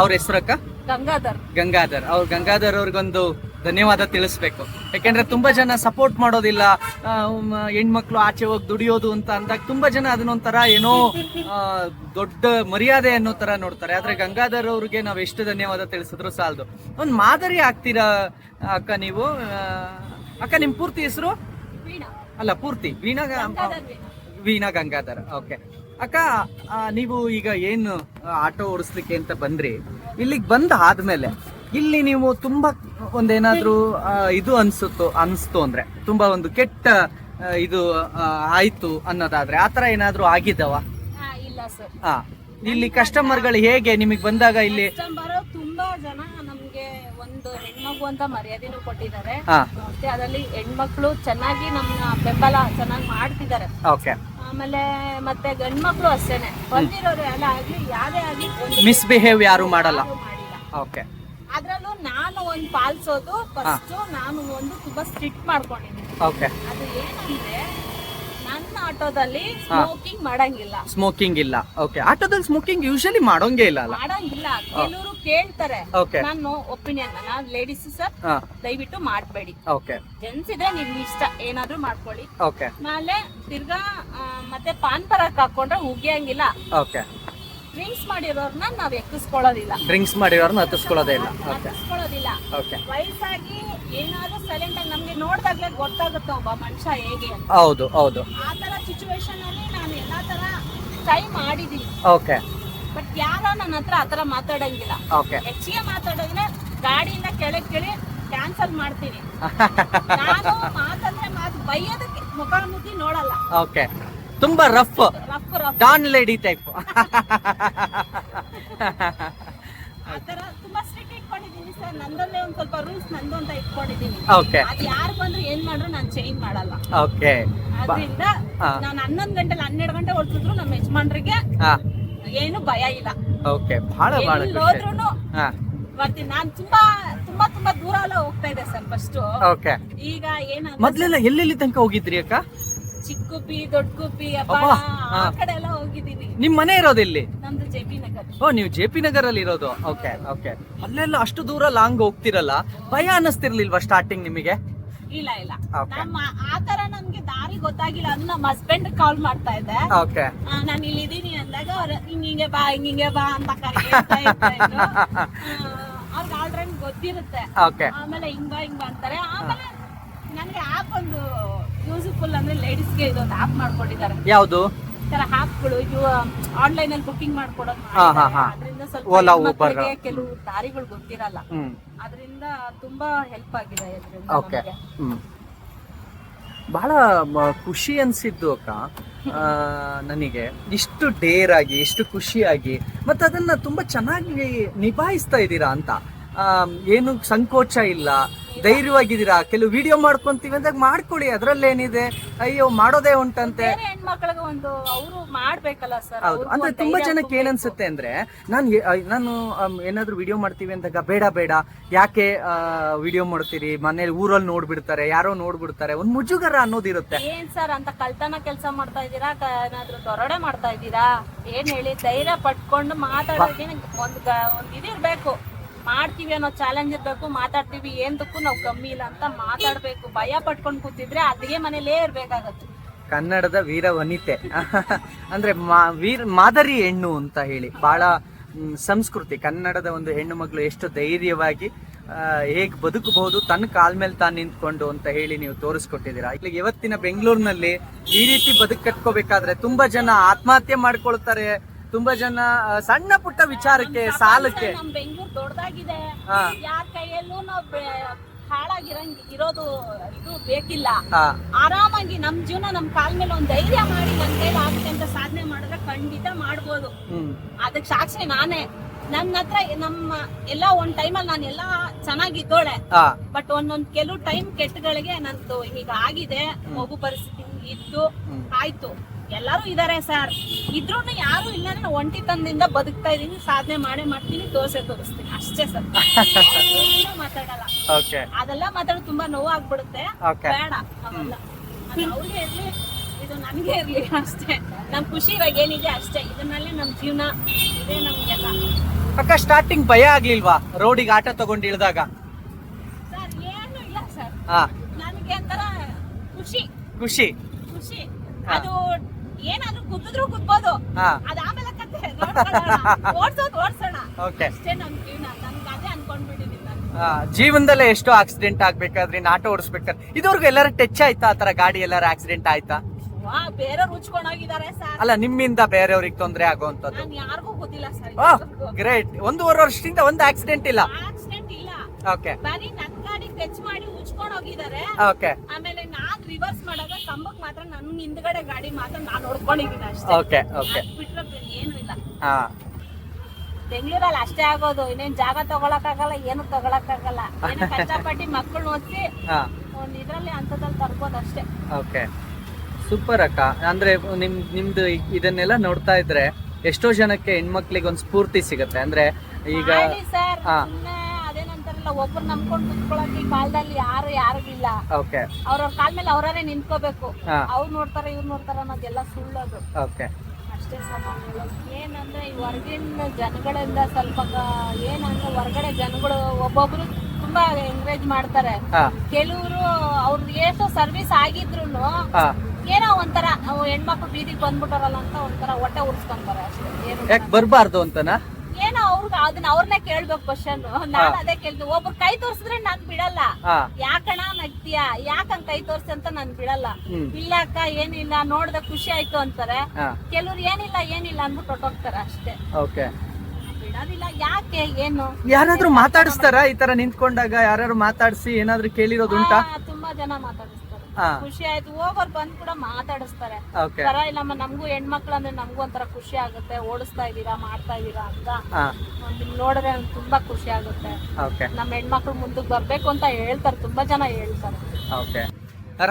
ಅವ್ರ ಹೆಸರಕ್ಕ ಗಂಗಾಧರ್. ಗಂಗಾಧರ್. ಅವ್ರ ಗಂಗಾಧರ್ ಅವ್ರಿಗೊಂದು ಧನ್ಯವಾದ ತಿಳಿಸ್ಬೇಕು. ಯಾಕೆಂದ್ರೆ ತುಂಬಾ ಜನ ಸಪೋರ್ಟ್ ಮಾಡೋದಿಲ್ಲ. ಹೆಣ್ಮಕ್ಳು ಆಚೆ ಹೋಗಿ ದುಡಿಯೋದು ಅಂತ ಅಂದಾಗ ತುಂಬಾ ಜನ ಅದನ್ನೊಂಥರ ಏನೋ ದೊಡ್ಡ ಮರ್ಯಾದೆ ಅನ್ನೋ ತರ ನೋಡ್ತಾರೆ. ಆದ್ರೆ ಗಂಗಾಧರ್ ಅವ್ರಿಗೆ ನಾವ್ ಎಷ್ಟು ಧನ್ಯವಾದ ತಿಳಿಸಿದ್ರು ಸಾಲದು. ಒಂದ್ ಮಾದರಿ ಆಗ್ತೀರಾ ಅಕ್ಕ ನೀವು? ಅಕ್ಕ ನಿಮ್ ಪೂರ್ತಿ ಹೆಸರು? ವೀಣಾ. ಅಲ್ಲ ಪೂರ್ತಿ. ವೀಣಾ. ವೀಣಾ ಗಂಗಾಧರ್. ಓಕೆ. ಅಕ್ಕ ನೀವು ಈಗ ಏನು ಆಟೋ ಓಡಿಸ್ಲಿಕ್ಕೆ ಅಂತ ಬಂದ್ರಿ ಇಲ್ಲಿಗೆ ಬಂದ ಆದ್ಮೇಲೆ ಇಲ್ಲಿ ನೀವು ತುಂಬಾ ಒಂದೇನಾದ್ರೂ ಇದು ಅನ್ಸುತ್ತೋ ಅನ್ಸ್ತು ಅಂದ್ರೆ ತುಂಬಾ ಒಂದು ಕೆಟ್ಟ ಇದು ಆಯ್ತು ಅನ್ನೋದಾದ್ರೆ ಆತರ ಏನಾದ್ರೂ ಆಗಿದವ ಹಾ, ಇಲ್ಲ ಸರ್. ಹಾ ಇಲ್ಲಿ ಕಸ್ಟಮರ್ಗಳು ಹೇಗೆ ನಿಮಗೆ ಬಂದಾಗ ಇಲ್ಲಿ ತುಂಬಾ ಜನ ಒಂದು ಹೆಣ್ಮಗು ಅಂತ ಮರ್ಯಾದೆನೂ ಕೊಟ್ಟಿದ್ದಾರೆ. ಹಾ. ಮತ್ತೆ ಅದರಲ್ಲಿ ಹೆಣ್ಮಕ್ಳು ಚೆನ್ನಾಗಿ ನಮ್ಮ ಬೆಂಬಲ ಚೆನ್ನಾಗಿ ಮಾಡ್ತಿದ್ದಾರೆ. ಓಕೆ ಆಮೇಲೆ ಮತ್ತೆ ಗಂಡ್ಮಕ್ಳು ಅಷ್ಟೇನೆ. ಬಂದಿರೋರು ಎಲ್ಲ ಆಗ್ಲಿ ಯಾರೇ ಆಗ್ಲಿ ಒಂದು ಮಿಸ್ಬಿಹೇವ್ ಯಾರು ಮಾಡಲ್ಲ ಯಾರೂ ಮಾಡಿಲ್ಲ. ಓಕೆ ಅದ್ರಲ್ಲೂ ನಾನು ಒಂದು ಪಾಲಿಸೋದು ಫಸ್ಟ್ ನಾನು ಒಂದು ತುಂಬಾ ಸ್ಟ್ರಿಕ್ಟ್ ಮಾಡ್ಕೊಂಡಿದ್ದೀನಿ. ಓಕೆ ಅದು ಏನಂದ್ರೆ ನನ್ನ ಆಟೋದಲ್ಲಿ ಸ್ಮೋಕಿಂಗ್ ಮಾಡಂಗಿಲ್ಲ. ಸ್ಮೋಕಿಂಗ್ ಇಲ್ಲ. ಓಕೆ ಆಟೋದಲ್ಲಿ ಸ್ಮೋಕಿಂಗ್ ಯೂಶಲಿ ಮಾಡೋಂಗೇ ಇಲ್ಲ ಅಲ್ಲ? ಮಾಡಂಗಿಲ್ಲ. ಕೆಲವರು ಕೇಳ್ತಾರೆ. ಓಕೆ ನಾನು ಒಪಿನಿಯನ್ ನಾನು ಲೇಡೀಸ್ ಸರ್ ಹಾ. ದಯವಿಟ್ಟು ಮಾಡಬೇಡಿ. ಓಕೆ ಜೆಂಟ್ಸ್ ಇದ್ರೆ ನಿಮ್ ಇಷ್ಟ. ಏನಾದ್ರೂ ಮಾಡ್ಕೊಳ್ಳಿ. ಓಕೆ ಆಮೇಲೆ ತಿರ್ಗಾ ಆ, ಮತ್ತೆ ಪಾನ್ ಪರಕ್ ಹಾಕೊಂಡ್ರೆ ಉಗಿಯಂಗಿಲ್ಲ. ಓಕೆ ಡ್ರಿಂಕ್ಸ್ ಮಾಡಿರೋರ್ನ ನಾವು ಎತ್ತಿಸ್ಕೊಳ್ಳೋದಿಲ್ಲ. ಡ್ರಿಂಕ್ಸ್ ಮಾಡಿರೋರ್ನ ಹತ್ತಿಸ್ಕೊಳ್ಳೋದೇ ಇಲ್ಲ. ಓಕೆ ಹತ್ತಿಸ್ಕೊಳ್ಳೋದಿಲ್ಲ. ಓಕೆ ವಯಸ್ಸಾಗಿ ಏನಾದ್ರೂ ಸೈಲೆಂಟ್ ಆಗಿ ನಮ್ಗೆ ನೋಡ್ದಾಗ್ಲೇ ಗೊತ್ತಾಗುತ್ತೆ ಒಬ್ಬ ಮನುಷ್ಯ ಹೇಗೆ ಅಂತ. ಹೌದು ಹೌದು. ಆ ತರ ಸಿಚುವೇಶನ್ ಅಲ್ಲಿ ನಾನು ಎಲ್ಲಾ ತರ ಟ್ರೈ ಮಾಡಿದೀನಿ ಓಕೆ ಬಟ್ ಯಾರ ನನ್ನ ಹತ್ರ ಆತರ ಮಾತಾಡಂಗಿಲ್ಲ. ಓಕೆ ಹೆಚ್ಚಿಗೆ ಮಾತಾಡಿದ್ರೆ ಗಾಡಿಯಿಂದ ಕೆಳಗೆ ಕೆಳಿ ಕ್ಯಾನ್ಸಲ್ ಮಾಡ್ತೀನಿ. ನಾನು ಮಾತಂದ್ರೆ ಮಾತು ಬೈಯೋದಕ್ಕೆ ಮುಖಾಮುಖಿ ನೋಡಲ್ಲ. ಓಕೆ ತುಂಬಾ ರಫ್ ಡಾನ್ ಲೇಡಿ ಟೈಪ್ ಆತರ ತುಂಬಾ ಸ್ಟ್ರಿಕ್ಟ್ ಇಟ್ಕೊಂಡಿದೀನಿ ಸರ್ ನಂದಲ್ಲೇ ಒಂದ್ ಸ್ವಲ್ಪ ರೂಲ್ಸ್ ನಂದು ಅಂತ ಇಟ್ಕೊಂಡಿದೀನಿ ಓಕೆ ಯಾರು ಬಂದ್ರು ಏನ್ ಮಾಡ್ರು ನಾನ್ ಚೇಂಜ್ ಮಾಡಲ್ಲ. ಓಕೆ ಅದ್ರಿಂದ. ನಾನ್ ಹನ್ನೊಂದ್ ಗಂಟೆಲಿ ಹನ್ನೆರಡು ಗಂಟೆ ಹೊರಟಿದ್ರು ನಮ್ಮ ಯಜಮಾನ್ರಿಗೆ ಏನು ಭಯ ಇಲ್ಲ. ಓಕೆ ಬಹಳ ಬಹಳ ಬರ್ತೀನಿ. ನಾನ್ ತುಂಬಾ ತುಂಬಾ ತುಂಬಾ ದೂರ ಎಲ್ಲ ಹೋಗ್ತಾ ಇದ್ದೆ ಸರ್ ಫಸ್ಟ್ ಓಕೆ ಈಗ ಏನ ಮೊದ್ಲೆಲ್ಲ ಎಲ್ಲೆಲ್ಲಿ ತನಕ ಹೋಗಿದ್ರಿ ಅಕ್ಕ? ಚಿಕ್ಕ ಕುಪ್ಪಿ ದೊಡ್ಡ ಕುಪ್ಪಿ ಅಪ್ಪ ಅಬ್ಬಾ, ಆ ಹಾ. ಕಡೆ ಎಲ್ಲ ಹೋಗಿದೀನಿ. ನಿಮ್ ಮನೆ ಇರೋದಿಲ್ಲಿ ನಮ್ದು ಜೆ ಪಿ ನಗರ್. ಓ ನೀವು ಜೆ ಪಿ ನಗರ್ ಅಲ್ಲಿ ಇರೋದು. Okay okay. ಅಲ್ಲೆಲ್ಲ ಅಷ್ಟು ದೂರ ಲಾಂಗ್ ಹೋಗ್ತಿರಲ್ಲ? ಭಯ ಅನ್ನಿಸ್ತಿರ್ಲಿಲ್ವಾ ಸ್ಟಾರ್ಟಿಂಗ್ ನಿಮಗೆ? ಇಲ್ಲ ಇಲ್ಲ. Okay. ನಮ್ಮ ಆತರ ನಮ್ಗೆ ದಾರಿ ಗೊತ್ತಾಗಿಲ್ಲ ಅಂದ್ ನಮ್ಮ ಹಸ್ಬೆಂಡ್ ಕಾಲ್ ಮಾಡ್ತಾ ಇದ್ದೆ. ಓಕೆ. ನಾನು ಇಲ್ಲಿ ಇದೀನಿ ಅಂದಾಗ ಅವ್ರು ಹಿಂಗಿಂಗೆ ಬಾ ಹಿಂಗಿಂಗೆ ಬಾ ಅಂತ ಅವ್ರಿಗೆ ಆಲ್ರೆಡಿ ಗೊತ್ತಿರುತ್ತೆ. ಓಕೆ. ಆಮೇಲೆ ಹಿಂಗ ಹಿಂಗ ಅಂತಾರೆ. ಆಮೇಲೆ ನನಗೆ ಆಪ್ ಒಂದು ಯೂಸ್ಫುಲ್ ಅಂದ್ರೆ ಲೇಡೀಸ್ಗೆ ಇದೊಂದು ಆಪ್ ಮಾಡ್ಕೊಂಡಿದ್ದಾರೆ. ಯಾವುದು? ತರ ಆಪ್ಗಳು ಇವು ಆನ್ಲೈನ್ ಅಲ್ಲಿ ಬುಕಿಂಗ್ ಮಾಡ್ಕೊಡೋದು. ಅದರಿಂದ ಸ್ವಲ್ಪ. ಕೆಲವು ದಾರಿಗಳು ಗೊತ್ತಿರಲ್ಲ. ಅದರಿಂದ ತುಂಬಾ ಹೆಲ್ಪ್ ಆಗಿದೆ ನಮ್ಗೆ. ಬಹಳ ಮ- ಖುಷಿ ಅನ್ಸಿದ್ದು ಅಕ್ಕ. ಆ, ನನಗೆ. ಇಷ್ಟು ಡೇರ್ ಆಗಿ ಇಷ್ಟು ಖುಷಿಯಾಗಿ ಮತ್ತೆ ಅದನ್ನ ತುಂಬಾ ಚೆನ್ನಾಗಿ ನಿಭಾಯಿಸ್ತಾ ಇದ್ದೀರಾ ಅಂತ. ಏನು ಸಂಕೋಚ ಇಲ್ಲ. ಧೈರ್ಯವಾಗಿದ್ದೀರಾ? ಕೆಲವು ವಿಡಿಯೋ ಮಾಡ್ಕೊಂತೀವಿ ಅಂದಾಗ ಮಾಡ್ಕೊಳ್ಳಿ ಅದ್ರಲ್ಲೇನಿದೆ? ಅಯ್ಯೋ ಮಾಡೋದೇ ಉಂಟಂತೆ. ಹೆಣ್ಮಕ್ಳಿಗೆ ಒಂದು ಅವರು ಮಾಡ್ಬೇಕಲ್ಲ ಸರ್ ಹೌದು. ಅಂದ್ರೆ ತುಂಬಾ ಜನಕ್ಕೆ ಏನನ್ಸುತ್ತೆ ಅಂದ್ರೆ ನಾನು ನಾನು ಏನಾದ್ರೂ ವಿಡಿಯೋ ಮಾಡ್ತೀವಿ ಅಂದಾಗ ಬೇಡ ಬೇಡ. ಯಾಕೆ ವಿಡಿಯೋ ಮಾಡ್ತೀರಿ? ಮನೇಲಿ ಊರಲ್ಲಿ ನೋಡ್ಬಿಡ್ತಾರೆ ಯಾರೋ ನೋಡ್ಬಿಡ್ತಾರೆ. ಒಂದ್ ಮುಜುಗರ ಅನ್ನೋದಿರುತ್ತೆ. ಏನ್ ಸರ್ ಅಂತ ಕಳ್ತನ ಕೆಲಸ ಮಾಡ್ತಾ ಇದ್ದೀರಾ? ಏನಾದ್ರು ದೊರಡೆ ಮಾಡ್ತಾ ಇದ್ದೀರಾ? ಏನ್ ಹೇಳಿ? ಧೈರ್ಯ ಪಟ್ಕೊಂಡು ಮಾತಾಡೋಕೆ ಒಂದ್ ಒಂದ್ ಇದಿರ್ಬೇಕು. ಮಾಡ್ತೀವಿ ಅನ್ನೋ ಚಾಲೆಂಜ್ ಇರಬೇಕು ಮಾತಾಡ್ತೀವಿ, ಏನ್ದಕ್ಕೂ ನಾವು ಕಮ್ಮಿ ಇಲ್ಲ ಅಂತ ಮಾತಾಡ್ಬೇಕು. ಭಯ ಪಟ್ಕೊಂಡು ಕೂತಿದ್ರೆ ಅದಿಗೆ ಮನೇಲೇ ಇರ್ಬೇಕಾಗತ್ತೆ. ಕನ್ನಡದ ವೀರ ವನಿತೆ. ಅಂದ್ರೆ ವೀರ್, ಮಾದರಿ ಹೆಣ್ಣು ಅಂತ ಹೇಳಿ. ಬಹಳ ಸಂಸ್ಕೃತಿ. ಕನ್ನಡದ ಒಂದು ಹೆಣ್ಣು ಮಗಳು ಎಷ್ಟು ಧೈರ್ಯವಾಗಿ ಹೇಗೆ ಬದುಕಬಹುದು ತನ್ನ ಕಾಲ್ ಮೇಲೆ ತಾನು ನಿಂತ್ಕೊಂಡು ಅಂತ ಹೇಳಿ ನೀವು ತೋರಿಸ್ಕೊಟ್ಟಿದ್ದೀರಾ. ಇಲ್ಲಿ ಇವತ್ತಿನ ಬೆಂಗಳೂರಿನಲ್ಲಿ ಈ ರೀತಿ ಬದುಕು ಕಟ್ಕೋಬೇಕಾದ್ರೆ ತುಂಬಾ ಜನ ಆತ್ಮಹತ್ಯೆ ಮಾಡ್ಕೊಳ್ತಾರೆ. ತುಂಬಾ ಜನ ಸಣ್ಣ ಪುಟ್ಟ ವಿಚಾರಕ್ಕೆ ಸಾಲಕ್ಕೆ. ನಮ್ ಬೆಂಗಳೂರು ದೊಡ್ಡದಾಗಿದೆ ಹಾ. ಯಾರ ಕೈಯಲ್ಲೂ ನಾವು ಹಾಳಾಗಿರಂಗ್ ಇರೋದು ಇದು ಬೇಕಿಲ್ಲ. ಹಾ. ಆರಾಮಾಗಿ ನಮ್ ಜೀವನ ನಮ್ ಕಾಲ್ ಮೇಲೆ ಒಂದ್ ಧೈರ್ಯ ಮಾಡಿ ನನ್ ಕೈಲಿ ಆಗುತ್ತೆ ಅಂತ ಸಾಧನೆ ಮಾಡಿದ್ರೆ ಖಂಡಿತ ಮಾಡ್ಬೋದು. ಹ್ಮ್. ಅದಕ್ ಸಾಕ್ಷಿ ನಾನೇ. ನನ್ನ ಹತ್ರ ನಮ್ಮ ಎಲ್ಲ ಒಂದ್ ಟೈಮಲ್ಲಿ ನಾನು ಎಲ್ಲ ಚೆನ್ನಾಗಿದ್ದೋಳೆ. ಹಾ. ಬಟ್ ಒಂದೊಂದ್ ಕೆಲವು ಟೈಮ್ ಕೆಟ್ಟಗಳಿಗೆ ನಂದು ಹೀಗಾಗಿದೆ. ಆಗಿದೆ ಮಗು ಪರಿಸ್ಥಿತಿ ಇತ್ತು. ಆಯ್ತು. ಎಲ್ಲರೂ ಇದಾರೆ ಸರ್. ಇದ್ರೂ ಯಾರು ಇಲ್ಲ ನಾನು ಒಂಟಿ ತಂದಿಂದ ಬದುಕ್ತಾ ಇದೀನಿ ಸಾಧನೆ ಮಾಡೇ ಮಾಡ್ತೀನಿ ದೋಸೆ ತೋರಿಸ್ತೀನಿ. ಅಷ್ಟೇ ಸರ್. ಮಾತಾಡಲ್ಲ. ಓಕೆ. ಅದೆಲ್ಲ ಮಾತಾಡೋದು ತುಂಬಾ ನೋವು ಆಗ್ಬಿಡುತ್ತೆ ಬೇಡ ಅವ್ರಿಗೆ ಇರ್ಲಿ ಇದು ನನಗೆ ಇರ್ಲಿ ಅಷ್ಟೇ. ನಮ್ ಖುಷಿ ಇವಾಗ ಏನಿದೆ ಅಷ್ಟೇ. ಇದನ್ನಲ್ಲೇ ನಮ್ ಜೀವನ ಇದೇ ನಮ್ಗೆಲ್ಲ. ಅಕ್ಕ ಸ್ಟಾರ್ಟಿಂಗ್ ಭಯ ಆಗ್ಲಿಲ್ವಾ? ರೋಡಿಗೆ ಆಟ ತಗೊಂಡು ಇಳಿದಾಗ? ಸರ್ ಏನು ಇಲ್ಲ ಸರ್. ಹಾ. ನನಗೆ ಒಂಥರ ಖುಷಿ. ಖುಷಿ. ಖುಷಿ. ಅದು ಏನಾದ್ರೂ ಅದಾಮೇಲೆ ಕತೆ. ಓಡ್ಸೋದು ಓಡ್ಸೋಣ. ಓಕೆ ಅಷ್ಟೇ ನಮ್ ಜೀವನ. ನನ್ಗೆ ಅದೇ ಅನ್ಕೊಂಡ್ಬಿಟ್ಟಿದೀನಿ ನಾನು. ಜೀವನದಲ್ಲೇ ಎಷ್ಟೋ ಆಕ್ಸಿಡೆಂಟ್ ಆಗ್ಬೇಕಾದ್ರೆ ಆಟೋ ಓಡಿಸ್ಬೇಕಾದ್ರೆ. ಇದುವರೆಗೂ ಎಲ್ಲರ ಟಚ್ ಆಯ್ತಾ ಆತರ ತರ ಗಾಡಿ ಎಲ್ಲಾರು ಆಕ್ಸಿಡೆಂಟ್ ಆಯ್ತಾ? ವಾ ಸರ್. ಅಲ್ಲ ನಿಮ್ಮಿಂದ ಬೇರೆಯವ್ರಿಗೆ ತೊಂದರೆ ಆಗುವಂತದ್ದು ನಾನ್ ಯಾರಿಗೂ ಗೊತ್ತಿಲ್ಲ ಸರ್ ಗ್ರೇಟ್ ಒಂದೂವರೆ ವರ್ಷದಿಂದ ಒಂದು ಆಕ್ಸಿಡೆಂಟ್ ಇಲ್ಲ. ಆಕ್ಸಿಡೆಂಟ್ ಇಲ್ಲ. ಓಕೆ ಬರೀ ನನ್ ಗಾಡಿ ಟಚ್ ಮಾಡಿ ಉಚ್ಕೊಂಡ್ ಹೋಗಿದ್ದಾರೆ. ಓಕೆ ಆಮೇಲೆ ರಿವರ್ಸ್ ಮಾಡಾಗ ಕಂಬಕ್ ಮಾತ್ರ ನನ್ ಹಿಂದ್ಗಡೆ ಗಾಡಿ ಮಾತ್ರ ನಾನ್ ನೋಡ್ಕೊಂಡಿದ್ದೀನಿ ಅಷ್ಟೇ. ಓಕೆ ಓಕೆ ಬಿಟ್ರೆ ಬೇರೆ ಏನು ಇಲ್ಲ. ಹಾ. ಬೆಂಗಳೂರಲ್ಲಿ ಅಷ್ಟೇ ಆಗೋದು. ಇನ್ನೇನ್ ಜಾಗ ತಗೊಳಕ್ಕಾಗಲ್ಲ ಏನು ತಗೊಳಕ್ಕಾಗಲ್ಲ. ಆಗಲ್ಲ ಕಷ್ಟಪಟ್ಟು ಮಕ್ಕಳು ಓದಿಸಿ ಹಾ. ಒಂದ್ ಇದ್ರಲ್ಲಿ ಅಂತದಲ್ಲಿ ತರ್ಬೋದು ಅಷ್ಟೇ. ಓಕೆ ಸೂಪರ್ ಅಕ್ಕ. ಅಂದ್ರೆ ನಿಮ್ ನಿಮ್ದು ಇ- ಇದನ್ನೆಲ್ಲ ನೋಡ್ತಾ ಇದ್ರೆ ಎಷ್ಟೋ ಜನಕ್ಕೆ ಹೆಣ್ಮಕ್ಳಿಗೆ ಒಂದು ಸ್ಫೂರ್ತಿ ಸಿಗುತ್ತೆ. ಅಂದ್ರೆ ಈಗ ಸರ್. ಹಾ. ಸುಮ್ನೆ ಅದೇನಂತಾರಲ್ಲ ಒಬ್ರು ನಂಬ್ಕೊಂಡು ಕುತ್ಕೊಳಕ್ ಈ ಕಾಲದಲ್ಲಿ ಯಾರು ಯಾರಿಗಿಲ್ಲ ಓಕೆ ಅವ್ರವ್ರ ಕಾಲ್ ಮೇಲೆ ಅವರೇ ನಿಂತ್ಕೋಬೇಕು. ಹಾ. ಅವ್ರು ನೋಡ್ತಾರೆ ಇವ್ರು ನೋಡ್ತಾರೆ ಅನ್ನೋದೆಲ್ಲ ಸುಳ್ಳೋದು. ಓಕೆ ಅಷ್ಟೇ ಹೇಳೋದು. ಏನಂದ್ರೆ ಈ ಹೊರಗಿನ ಜನಗಳಿಂದ ಸ್ವಲ್ಪ ಏನಂದ್ರೆ ಹೊರಗಡೆ ಜನಗಳು ಒಬ್ಬೊಬ್ರು ತುಂಬಾ ಎಂಕರೇಜ್ ಮಾಡ್ತಾರೆ. ಹಾ. ಕೆಲವರು ಅವ್ರ ಎಷ್ಟೋ ಸರ್ವಿಸ್ ಆಗಿದ್ರು ಹಾ. ಏನೋ ಒಂಥರ ಅವ್ ಹೆಣ್ಮಕ್ಳು ಬೀದಿಗೆ ಬಂದ್ಬಿಟ್ಟಾರಲ್ಲ ಅಂತ ಒಂಥರ ಹೊಟ್ಟೆ ಉರ್ಸ್ಕೊಂತಾರೆ ಅಷ್ಟೇ. ಏನು ಯಾಕೆ ಬರ್ಬಾರ್ದು ಅಂತನಾ? ಏನೋ ಅವ್ರಿಗೆ ಅದನ್ನ ಅವ್ರನ್ನ ಕೇಳ್ಬೇಕು ಕ್ವಶನ್ ನಾನ್ ಅದೇ ಕೇಳ್ದೆ ಒಬ್ರು ಕೈ ತೋರ್ಸಿದ್ರೆ ನಾನ್ ಬಿಡಲ್ಲ. ಯಾಕಣ ನಗ್ತೀಯ? ಯಾಕಂಗ್ ಕೈ ತೋರ್ಸಿ ಅಂತ ನಾನ್ ಬಿಡಲ್ಲ. ಇಲ್ಲ ಅಕ್ಕ ಏನಿಲ್ಲ ನೋಡ್ದೆ ಖುಷಿ ಆಯ್ತು ಅಂತಾರೆ. ಕೆಲವ್ರು ಏನಿಲ್ಲ ಏನಿಲ್ಲ ಅಂದ್ಬಿಟ್ಟು ಹೊಟ್ಟೋಗ್ತಾರೆ ಅಷ್ಟೇ. ಓಕೆ. ಬಿಡೋದಿಲ್ಲ ಯಾಕೆ ಏನು? ಯಾರಾದ್ರೂ ಮಾತಾಡಿಸ್ತಾರ? ಈ ತರ ನಿಂತ್ಕೊಂಡಾಗ ಯಾರು ಮಾತಾಡ್ಸಿ ಏನಾದ್ರೂ ಕೇಳಿರೋದು ಉಂಟಾ ತುಂಬಾ ಜನ ಮಾತಾಡಿಸ್ತಾರೆ. ಹಾ ಖುಷಿ ಆಯ್ತು. ಹೋಗೋರ್ ಬಂದ್ ಕೂಡ ಮಾತಾಡಿಸ್ತಾರೆ. ಓಕೆ ತರ ಇಲ್ಲಮ್ಮ ನಮ್ಗೂ ಹೆಣ್ಮಕ್ಳು ಅಂದ್ರೆ ನಮ್ಗೂ ಒಂಥರ ಖುಷಿ ಆಗುತ್ತೆ. ಓಡಿಸ್ತಾ ಇದೀರಾ ಮಾಡ್ತಾ ಇದೀರಾ ಅಂತ. ನಿಮ್ ನೋಡಿದ್ರೆ ನಂಗ್ ತುಂಬಾ ಖುಷಿ ಆಗುತ್ತೆ. ನಮ್ ನಮ್ಮ ಹೆಣ್ಮಕ್ಳು ಮುಂದಕ್ಕೆ ಬರ್ಬೇಕು ಅಂತ ಹೇಳ್ತಾರೆ. ತುಂಬಾ ಜನ ಹೇಳ್ತಾರೆ. ಓಕೆ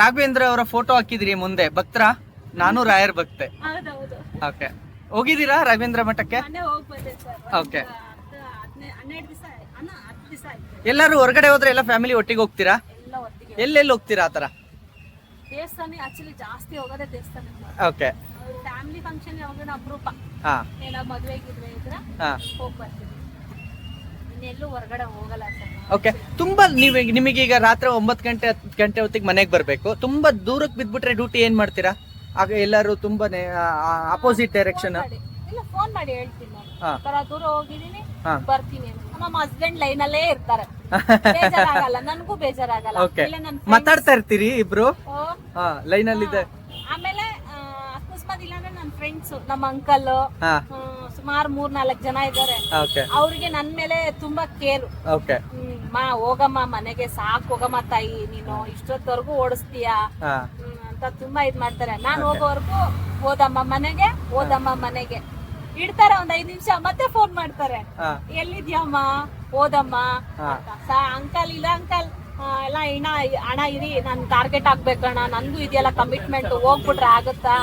ರಾಘವೇಂದ್ರ ಅವರ ಫೋಟೋ ಹಾಕಿದ್ರಿ ಮುಂದೆ. ಭಕ್ತರ? ನಾನು ರಾಯರ್ ಭಕ್ತೆ. ಹೋಗಿದೀರಾ ಓಕೆ ಹೋಗಿದ್ದೀರಾ ರಾಘವೇಂದ್ರ ಮಠಕ್ಕೆ? ದಿವಸ ಎಲ್ಲರೂ ಹೊರಗಡೆ ಹೋದ್ರೆ ಎಲ್ಲ ಫ್ಯಾಮಿಲಿ ಒಟ್ಟಿಗೆ ಹೋಗ್ತೀರಾ? ಎಲ್ಲೆಲ್ಲಿ ಹೋಗ್ತೀರಾ ಆತರ ದೇವಸ್ಥಾನ ಆಕ್ಚುಲಿ ಜಾಸ್ತಿ ಹೋಗೋದೇ ದೇವಸ್ಥಾನ ಓಕೆ ಫ್ಯಾಮಿಲಿ ಫಂಕ್ಷನ್ ಯಾವಾಗ ಅಪರೂಪ ಹಾ. ಏನೋ ಮದುವೆ ಗಿದ್ವೆ ಇದ್ರೆ ಹೋಗ್ ಬರ್ತೀವಿ. ಇನ್ನೆಲ್ಲೂ ಹೊರಗಡೆ ಹೋಗಲ್ಲ ಸರ್ ಓಕೆ ತುಂಬಾ ನೀವು ನಿಮಗೀಗ ರಾತ್ರಿ ಒಂಬತ್ತು ಗಂಟೆ ಹತ್ತು ಗಂಟೆ ಹೊತ್ತಿಗೆ ಮನೆಗೆ ಬರಬೇಕು. ತುಂಬಾ ದೂರಕ್ಕೆ ಬಿದ್ಬಿಟ್ರೆ ಡ್ಯೂಟಿ ಏನ್ ಮಾಡ್ತೀರಾ? ಆಗ ಎಲ್ಲರೂ ತುಂಬಾನೇ ಅಪೋಸಿಟ್ ಡೈರೆಕ್ಷನ್. ಇಲ್ಲ ಫೋನ್ ಮಾಡಿ ಹೇಳ್ತೀನಿ ನಾನು. ದೂರ ಹೋಗಿದೀನಿ ಬರ್ತೀನಿ ಅಂತ. ನಮ್ಮ ಹಸ್ಬೆಂಡ್ ಲೈನ್ ಅಲ್ಲೇ ಇರ್ತಾರೆ. ಬೇಜಾರಾಗಲ್ಲ ನನ್ಗೂ ಬೇಜಾರಾಗಲ್ಲ. ನನ್ ಮಾತಾಡ್ತಾ ಇರ್ತೀರಿ ಇಬ್ರು? ಹಾ ಲೈನ್ ಅಲ್ಲಿ ಇದೆ. ಆಮೇಲೆ ಆ, ಅಕಸ್ಮಾತ್ ಇಲ್ಲಾಂದ್ರೆ ನನ್ನ ಫ್ರೆಂಡ್ಸ್ ನಮ್ಮ ಅಂಕಲ್ ಹಾ. ಸುಮಾರು ಮೂರ್ ನಾಲ್ಕು ಜನ ಇದ್ದಾರೆ. ಓಕೆ ಅವ್ರಿಗೆ ನನ್ ಮೇಲೆ ತುಂಬಾ ಕೇರ್ ಓಕೆ ಮಾ ಹೋಗಮ್ಮ ಮನೆಗೆ ಸಾಕ್ ಹೋಗಮ್ಮ ತಾಯಿ ನೀನು ಇಷ್ಟೊತ್ತವರೆಗೂ ಓಡಿಸ್ತೀಯಾ? ಹಾ. ಹ್ಮ್, ಅಂತ ತುಂಬಾ ಇದ್ ಮಾಡ್ತಾರೆ. ನಾನ್ ಹೋಗೋವರೆಗೂ ಓದಮ್ಮ ಮನೆಗೆ ಓದಮ್ಮ ಮನೆಗೆ. ಇಡ್ತಾರೆ ಒಂದ್ ಐದ್ ನಿಮಿಷ ಮತ್ತೆ ಫೋನ್ ಮಾಡ್ತಾರೆ. ಎಲ್ಲಿದ್ಯಾಮ್ಮ? ಓದಮ್ಮ ಅಂಕಲ್ ಇಲ್ಲ ಅಂಕಲ್ ಎಲ್ಲ ಇಣ ಹಣ ಇರಿ ನನ್ ಟಾರ್ಗೆಟ್ ಆಗ್ಬೇಕಣ್ಣ ನನ್ಗೂ ಇದೆಯಲ್ಲ ಕಮಿಟ್ಮೆಂಟ್ ಹೋಗ್ಬಿಟ್ರೆ ಆಗುತ್ತಾ?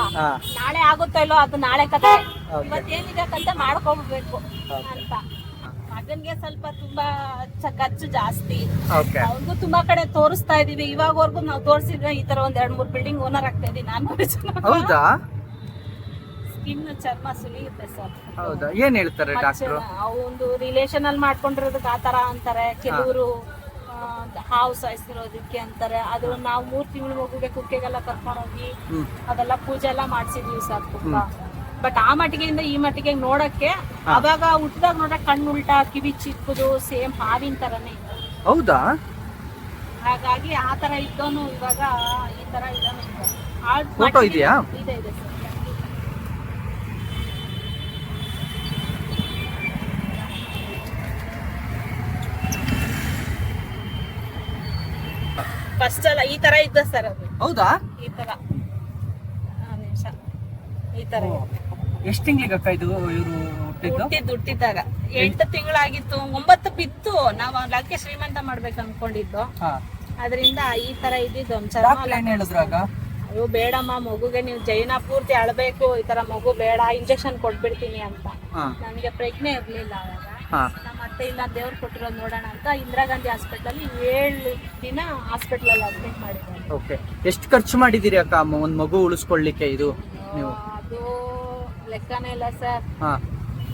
ನಾಳೆ ಆಗುತ್ತೋ ಇಲ್ಲೋ ಅದು ನಾಳೆ ಕತೆ. ಇವತ್ತೇನಿದೆ ಕತೆ ಮಾಡ್ಕೋಬೇಕು ಅಂತ. ಮಗನ್ಗೆ ಸ್ವಲ್ಪ ತುಂಬಾ ಖರ್ಚು ಜಾಸ್ತಿ. ಅವ್ರಿಗೂ ತುಂಬಾ ಕಡೆ ತೋರಿಸ್ತಾ ಇದೀವಿ. ಇವಾಗವರೆಗೂ ನಾವು ತೋರಿಸಿದ್ರೆ ಈ ತರ ಒಂದ್ ಎರಡ್ ಮೂರ್ ಬಿಲ್ಡಿಂಗ್ ಓನರ್ ಆಗ್ತಾ ಇದೀನಿ ನಾನು ಸ್ಕಿನ್ ಚರ್ಮ ಸುಲಿಯುತ್ತೆ ಸರ್ ಹೌದಾ? ಏನ್ ಹೇಳ್ತಾರೆ ಡಾಕ್ಟರ್ ಒಂದು ರಿಲೇಷನ್ ಅಲ್ಲಿ ಮಾಡ್ಕೊಂಡಿರೋದಕ್ಕೆ ತರ ಅಂತಾರೆ. ಕೆಲವರು ಹಾವು ಸಾಯಿಸಿರೋದಕ್ಕೆ ಅಂತಾರೆ. ಅದು ನಾವು ಮೂರ್ ತಿಂಗಳು ಮಗುಗೆ ಕುಕ್ಕೆಗೆಲ್ಲ ಕರ್ಕೊಂಡು ಹೋಗಿ ಅದೆಲ್ಲ ಪೂಜೆ ಎಲ್ಲ ಮಾಡ್ಸಿದ್ವಿ ಸರ್ ತುಂಬಾ. ಬಟ್ ಆ ಮಟ್ಟಿಗೆಯಿಂದ ಈ ಮಟ್ಟಿಗೆ ನೋಡಕ್ಕೆ ಅವಾಗ ಹುಟ್ಟಿದಾಗ ನೋಡಕ್ ಕಣ್ಣು ಉಲ್ಟಾ ಕಿವಿ ಚಿಕ್ಕದು ಸೇಮ್ ಹಾವಿನ ತರನೇ ಹೌದಾ? ಹಾಗಾಗಿ ಆ ತರ ಇದ್ದೋನು ಇವಾಗ ಈ ತರ ಇದ್ದಾನೆ ಫೋಟೋ ಇದೆಯಾ? ಇದೆ ಇದೆ ಸರ್ ಫಸ್ಟ್ ಅಲ್ಲ ಈ ತರ ಇದ್ದ ಸರ್ ಅದು. ಹೌದಾ? ಈ ತರ. ನಿಮಿಷ. ಈ ತರ ಎಷ್ಟು ತಿಂಗಳಿಗೆ ಅಕ್ಕ ಇದು ಇವರು ಹುಟ್ಟಿದ್ದು? ಹುಟ್ಟಿದ್ದು ಹುಟ್ಟಿದ್ದಾಗ. ಎಂಟು ತಿಂಗಳಾಗಿತ್ತು ಒಂಬತ್ತು ಬಿತ್ತು. ನಾವು ಲಕ್ಕೆ ಶ್ರೀಮಂತ ಮಾಡ್ಬೇಕು ಅನ್ಕೊಂಡಿದ್ದು. ಅದರಿಂದ ಈ ತರ ಇದ್ದಿದ್ದು ಒಂದ್ ಏನ್ ಅಯ್ಯೋ ಬೇಡಮ್ಮ ಮಗುಗೆ ನೀವು ಜೈನ ಪೂರ್ತಿ ಅಳ್ಬೇಕು ಈ ತರ ಮಗು ಬೇಡ ಇಂಜೆಕ್ಷನ್ ಕೊಟ್ಬಿಡ್ತೀನಿ ಅಂತ. ನನಗೆ ಪ್ರಜ್ಞೆ ಇರ್ಲಿಲ್ಲ ಅವಾಗ ನಮ್ಮ ಮಟ್ಟ ಇಲ್ಲ ದೇವ್ರು ಕೊಟ್ಟಿರೋದು ನೋಡೋಣ ಅಂತ ಇಂದಿರಾ ಗಾಂಧಿ ಹಾಸ್ಪಿಟಲ್ ಏಳು ದಿನ ಹಾಸ್ಪಿಟಲ್ ಅಲ್ಲಿ ಅಡ್ಮಿಟ್ ಮಾಡಿದ್ದಾರೆ. ಓಕೆ. ಎಷ್ಟು ಖರ್ಚು ಮಾಡಿದಿರಿ ಅಕ್ಕ ಅಮ್ಮ? ಒಂದ್ ಮಗು ಉಳಿಸ್ಕೊಳ್ಳಿಕ್ಕೆ ಇದು ನೀವು? ಅದು ಲೆಕ್ಕನೇ ಇಲ್ಲ ಸರ್. ಹಾ.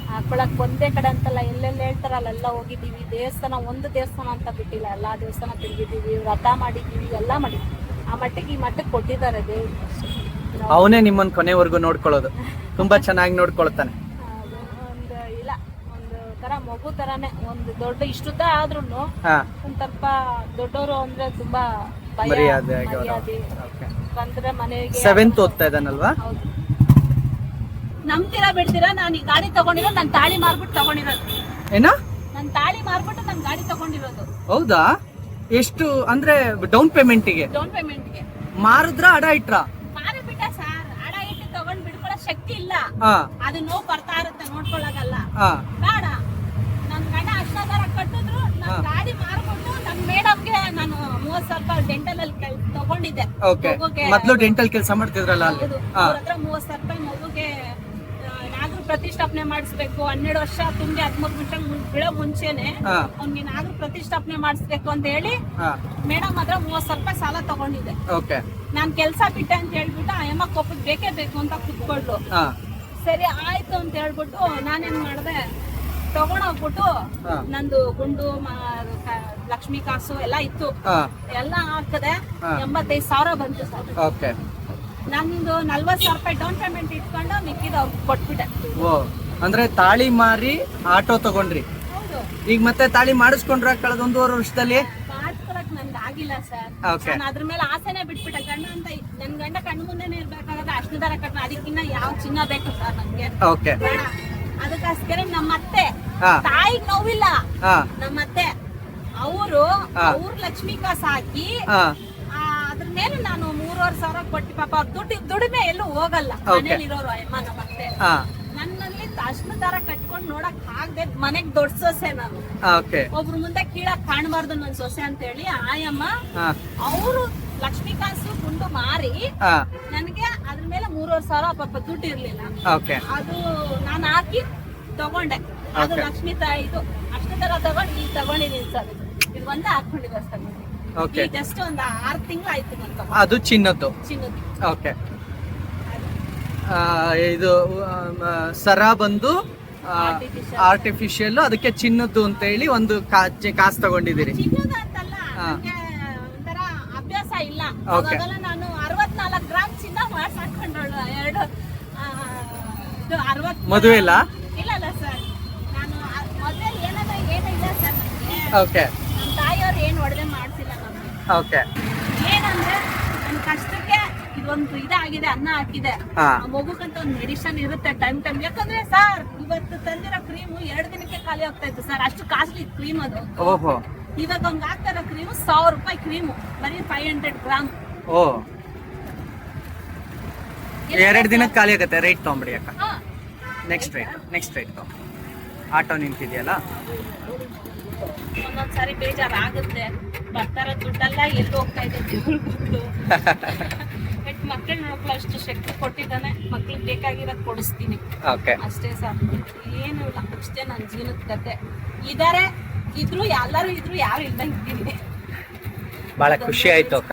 ಹಾಕೊಳಕ್ ಒಂದೇ ಕಡೆ ಅಂತಲ್ಲ ಎಲ್ಲೆಲ್ಲ ಹೇಳ್ತಾರಲ್ಲ ಎಲ್ಲ ಹೋಗಿದ್ದೀವಿ. ದೇವಸ್ಥಾನ ಒಂದು ದೇವಸ್ಥಾನ ಅಂತ ಬಿಟ್ಟಿಲ್ಲ. ಎಲ್ಲಾ ದೇವಸ್ಥಾನ ತಿರುಗಿದ್ದೀವಿ ವ್ರತ ಮಾಡಿದ್ದೀವಿ ಎಲ್ಲ ಮಾಡಿದ್ದೀವಿ. ಆ ಮಟ್ಟಿಗೆ ಈ ಮಟ್ಟಕ್ಕೆ ಕೊಟ್ಟಿದ್ದಾರೆ ದೇವ್ರು. ಅವನೇ ನಿಮ್ಮನ್ ಕೊನೆವರೆಗೂ ನೋಡ್ಕೊಳ್ಳೋದು. ತುಂಬಾ ಚೆನ್ನಾಗಿ ನೋಡ್ಕೊಳ್ತಾನೆ ಅದು ಒಂದು ಇಲ್ಲ ಒಂದು ತರ ಮಗು ತರಾನೇ ಒಂದು ದೊಡ್ಡ ಇಷ್ಟುದ್ದ ಆದ್ರೂನು ಹಾ. ಒಂದ್ ಸ್ವಲ್ಪ ದೊಡ್ಡವರು ಅಂದ್ರೆ ತುಂಬಾ ಭಯ ಮರ್ಯಾದೆ ಆಗಿ ಮರ್ಯಾದೆ ಓಕೆ. ಬಂದ್ರೆ ಮನೆಗೆ ಸೆವೆಂತ್ ಓದ್ತಾ ಇದ್ದಾನಲ್ವಾ? ಹೌದು. ನಂಬ್ತೀರಾ ಬಿಡ್ತೀರಾ? ನಾನು ಈ ಗಾಡಿ ತಗೊಂಡಿರೋ ನಾನು ತಾಳಿ ಮಾರ್ಬಿಟ್ಟು ತಗೊಂಡಿರೋದು. ಏನ? ನಾನು ತಾಳಿ ಮಾರ್ಬಿಟ್ಟು ನಾನು ಗಾಡಿ ತಗೊಂಡಿರೋದು. ಹೌದಾ? ಎಷ್ಟು ಅಂದ್ರೆ ಡೌನ್ ಪೇಮೆಂಟಿಗೆ ಡೌನ್ ಪೇಮೆಂಟ್ಗೆ ಮಾರಿದ್ರ ಅಡ ಇಟ್ರ? ಮಾರಿ ಬಿಟ್ಟ ಸರ್. ಹಣ ಇಟ್ಟು ತಗೊಂಡ್ ಬಿಡ್ಕೊಳ್ಳೋ ಶಕ್ತಿ ಇಲ್ಲ. ಹಾ. ಅದು ನೋವು ಬರ್ತಾ ಇರುತ್ತೆ ನೋಡ್ಕೊಳಕಲ್ಲ ಹಾ. ಬೇಡ. ಅಷ್ಟಾದಾರ ಕಟ್ಟಿದ್ರು. ನನ್ ಗಾಡಿ ಮಾರ್ಕೊಂಡು ನನ್ ಮೇಡಮ್ಗೆ ನಾನು ಮೂವತ್ ಸಾವಿರ ರೂಪಾಯಿ ಡೆಂಟಲ್ ಅಲ್ಲಿ ತಗೊಂಡಿದ್ದೆ. ಓಕೆ ಮಗುಗೆ ಮೊದ್ಲು ಡೆಂಟಲ್ ಕೆಲಸ ಮಾಡ್ತಿದ್ರಲ್ಲ ಅಲ್ಲಿ? ಹೌದು. ಹಾ. ಅವ್ರ ಹತ್ರ ಮೂವತ್ ಸಾವಿರ ರೂಪಾಯಿ ಮಗುಗೆ ನಾಗರ ಪ್ರತಿಷ್ಠಾಪನೆ ಮಾಡಿಸ್ಬೇಕು. ಹನ್ನೆರಡು ವರ್ಷ ತುಂಬಿ ಹದಿಮೂರು ನಿಮಿಷ ಬೀಳೋ ಮುಂಚೆನೆ ಹಾ. ಅವ್ನಿಗೆ ನಾಗರ ಪ್ರತಿಷ್ಠಾಪನೆ ಮಾಡಿಸ್ಬೇಕು ಅಂತ ಹೇಳಿ ಹಾ. ಮೇಡಮ್ ಹತ್ರ ಮೂವತ್ ಸಾವಿರ ರೂಪಾಯಿ ಸಾಲ ತಗೊಂಡಿದ್ದೆ. ಓಕೆ ನಾನ್ ಕೆಲ್ಸ ಬಿಟ್ಟೆ ಅಂತ ಹೇಳ್ಬಿಟ್ಟು ಆ ಅಮ್ಮ ಕೊಪ್ಪದ್ ಬೇಕೇ ಬೇಕು ಅಂತ ಕುತ್ಕೊಳ್ಳು. ಹಾ. ಸರಿ ಆಯ್ತು ಅಂತ ಹೇಳ್ಬಿಟ್ಟು ನಾನೇನ್ ಮಾಡ್ದೆ ತಗೊಂಡೋಗ್ಬಿಟ್ಟು ಹೋಗ್ಬಿಟ್ಟು ನಂದು ಗುಂಡು ಲಕ್ಷ್ಮಿ ಕಾಸು ಎಲ್ಲ ಇತ್ತು. ಎಲ್ಲ ಹಾಕದೆ. ಎಂಬತ್ತೈದು ಸಾವಿರ ಬಂತು ಸರ್. ಓಕೆ. ನಂದು ನಲ್ವತ್ ಸಾವಿರ ರೂಪಾಯಿ ಡೌನ್ ಪೇಮೆಂಟ್ ಇಟ್ಕೊಂಡು ಮಿಕ್ಕಿದ ಅವ್ರಿಗೆ ಕೊಟ್ಬಿಟ್ಟೆ. ಅಂದ್ರೆ ತಾಳಿ ಮಾರಿ ಆಟೋ ತಗೊಂಡ್ರಿ. ಹೌದು. ಈಗ ಮತ್ತೆ ತಾಳಿ ಮಾಡಿಸ್ಕೊಂಡ್ರ ಕಳೆದ ಒಂದೂವರೆ ವರ್ಷದಲ್ಲಿ? ಮಾಡ್ಕೊಳಕ್ ನನ್ಗೆ ಆಗಿಲ್ಲ ಸರ್. ನಾನು ಅದ್ರ ಮೇಲೆ ಆಸೆನೆ ಬಿಟ್ಬಿಟ್ಟೆ. ಗಂಡ ಅಂತ ನನ್ ಗಂಡ ಕಣ್ಣು ಮುಂದೆನೆ ಇರ್ಬೇಕಾದ್ರೆ ಅಷ್ಟು ದರ ಕಟ್ಟ ಅದಕ್ಕಿನ್ನ ಯಾವ ಚಿನ್ನ ಬೇಕು ಸರ್ ನನ್ಗೆ ಅದಕ್ಕೋಸ್ಕರ ನಮ್ಮ ಅತ್ತೆ ತಾಯಿಗ್ ನೋವಿಲ್ಲ. ನಮ್ಮತ್ತೆ ನಮ್ಮ ಅತ್ತೆ. ಅವರು. ಅವ್ರ ಲಕ್ಷ್ಮಿ ಕಾಸ್ ಹಾಕಿ ಆ, ಅದ್ರ ಮೇಲೆ ನಾನು ಮೂರುವರೆ ಸಾವಿರ ಕೊಟ್ಟಿ ಪಾಪ ಅವ್ರ ದುಡ್ಡು ದುಡಿಮೆ ಎಲ್ಲೂ ಹೋಗಲ್ಲ. ಮನೇಲಿರೋರು ಅಮ್ಮ ನಮ್ಮ ಅತ್ತೆ. ನನ್ನಲ್ಲಿ ಅಷ್ಟು ತರ ಕಟ್ಕೊಂಡು ನೋಡಕ್ ಆಗದೆ ಮನೆಗ್ ದೊಡ್ಡ ಸೊಸೆ ನಾನು. ಒಬ್ರು ಮುಂದೆ ಕೀಳಕ್ ಕಾಣಬಾರ್ದು ನನ್ ಸೊಸೆ ಅಂತ ಹೇಳಿ ಆಯಮ್ಮ ಅವರು ಲಕ್ಷ್ಮೀಕಾಸು ಗುಂಡು ಮಾರಿ ನನ್ಗೆ ಅದ್ರ ಮೇಲೆ ಮೂರುವರೆ ಸಾವಿರ ಪಾಪ ದುಡ್ಡು ಇರ್ಲಿಲ್ಲ. ಅದು ನಾನು ಹಾಕಿ ತಗೊಂಡೆ. ಅದು ಲಕ್ಷ್ಮಿ ತಾಯಿ ತಾಯಿದು ಅಷ್ಟು ತರ ತಗೊಂಡು ಈಗ ತಗೊಂಡಿದ್ದೀನಿ ಸರ್ ಇದು. ಒಂದೇ ಹಾಕೊಂಡಿದ್ದೆ ಓಕೆ ಜಸ್ಟ್ ಒಂದು ಆರು ತಿಂಗಳು ಆಯ್ತು ಅದು ಚಿನ್ನದ್ದು. ಚಿನ್ನದ್ದು. ಓಕೆ ಇದು ಸರ ಬಂದು. ಆರ್ಟಿಫಿಷಿಯಲ್ ಅದಕ್ಕೆ ಚಿನ್ನದ್ದು ಅಂತ ಹೇಳಿ ಒಂದು ಕಾಸು ತಗೊಂಡಿದ್ದೀರಿ. ಅಭ್ಯಾಸ ಇಲ್ಲ. ನಾನು ಅರವತ್ನಾಲ್ಕು ಗ್ರಾಮ್ ಚಿನ್ನ ಮಾಡ್ಸ್ ಹಾಕೊಂಡಳು ಎರಡು ಮದುವೆ ಇಲ್ಲ ಇಲ್ಲ ಸರ್ ನಾನು ಆ- ಮೊದ್ಲೇ ಏನಾದ್ರೆ ಏನಿಲ್ಲ ಸರ್ ನನಗೆ ಓಕೆ ನಮ್ಮ ತಾಯಿಯವ್ರು ಏನು ಒಡವೆ ಮಾಡ್ಸಿಲ್ಲ ನಮ್ಗೆ. ಓಕೆ ಏನಂದ್ರೆ ನನ್ ಕಷ್ಟಕ್ಕೆ ಇದೊಂದು ಇದಾಗಿದೆ ಅನ್ನ ಹಾಕಿದೆ. ಹಾ. ಆ ಮಗುಗಂತ ಒಂದು ಮೆಡಿಷನ್ ಇರುತ್ತೆ ಟೈಮ್ ಟೈಮ್ ಯಾಕಂದ್ರೆ ಸರ್ ಇವತ್ತು ತಂದಿರೋ ಕ್ರೀಮು ಎರಡು ದಿನಕ್ಕೆ ಖಾಲಿ ಆಗ್ತಾ ಇತ್ತು ಸರ್. ಅಷ್ಟು ಕಾಸ್ಟ್ಲಿ ಕ್ರೀಮ್ ಅದು. ಓಹೋ. ಇವಾಗ ಹಂಗ ಆಗ್ತಾರ ಕ್ರೀಮು ಸಾವಿರ ರೂಪಾಯಿ ಕ್ರೀಮು ಬರೀ ಫೈವ್ ಹಂಡ್ರೆಡ್ ಗ್ರಾಮ್ ಓ. ಎರಡು ದಿನಕ್ಕೆ ಖಾಲಿ ಆಗುತ್ತೆ. ರೈಟ್ ತೊಗೊಂಬಿಡಿ ಅಕ್ಕ. Next right next right auto ನಿಂತಿದೆಯಲ್ಲ? ಒಂದೊಂದ್ಸಾರಿ ಬೇಜಾರಾಗುತ್ತೆ. ಬರ್ತಾರ ದುಡ್ಡೆಲ್ಲ ಎಲ್ಲಿ ಹೋಗ್ತಾ ಇದೆ ದೇವ್ರ್. ಬಟ್ ಮಕ್ಕಳು ನೋಡಕ್ಲು ಅಷ್ಟು ಶಕ್ತಿ ಕೊಟ್ಟಿದ್ದಾನೆ. ಮಕ್ಳಿಗೆ ಬೇಕಾಗಿರೋದ್ ಕೊಡಿಸ್ತೀನಿ. ಅಷ್ಟೇ ಸರ್ ಏನು ಇಲ್ಲ. ಅಷ್ಟೇ ನನ್ನ ಜೀವನದ ಕತೆ. ಇದಾರೆ ಇದ್ರು ಎಲ್ಲರೂ ಇದ್ರು ಯಾರು ಇಲ್ಲ ಇದ್ದೀನಿ ಭಾಳ ಖುಷಿ ಆಯ್ತು.